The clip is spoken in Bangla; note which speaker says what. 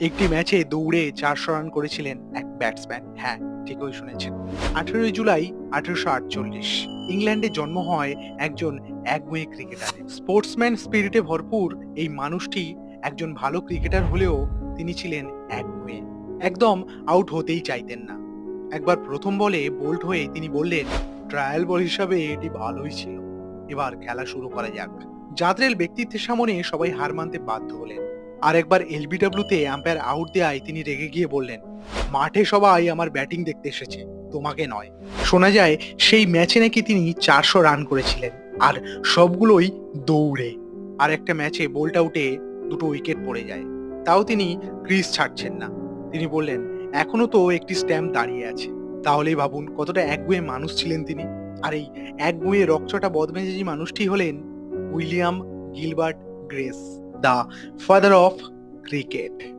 Speaker 1: একটি ম্যাচে দৌড়ে চারশো রান করেছিলেন এক ব্যাটসম্যান। হ্যাঁ ঠিকই শুনেছেন। আঠেরোই জুলাই, আঠেরোশো আটচল্লিশ। ইংল্যান্ডে জন্ম হয় একজন একগুঁয়ে ক্রিকেটার। স্পোর্টসম্যান স্পিরিটে ভরপুর এই মানুষটি একজন ভালো ক্রিকেটার হলেও তিনি ছিলেন একগুঁয়ে। একদম আউট হতেই চাইতেন না। একবার প্রথম বলে বোল্ড হয়ে তিনি বললেন, ট্রায়াল বল হিসাবে এটি ভালোই ছিল। এবার খেলা শুরু করা যাক। জাদ্রেল ব্যক্তিত্বের সামনে সবাই হার মানতে বাধ্য হলেন। আর একবার এলবিডব্লিউতে আম্পায়ার আউট দেওয়ায় তিনি রেগে গিয়ে বললেন, মাঠে সবাই আমার ব্যাটিং দেখতে এসেছে, তোমাকে নয়। শোনা যায়, সেই ম্যাচে নাকি তিনি চারশো রান করেছিলেন, আর সবগুলোই দৌড়ে। আর একটা ম্যাচে বোল্ট আউটে দুটো উইকেট পড়ে যায়। তাও তিনি ক্রিজ ছাড়ছেন না। তিনি বললেন, এখনও তো একটি স্ট্যাম্প দাঁড়িয়ে আছে। তাহলেই ভাবুন কতটা একগুঁয়ে মানুষ ছিলেন তিনি। আর এই একগুঁয়ে রকচটা বদমেজাজি মানুষটি হলেন William Gilbert Grace. the father of cricket.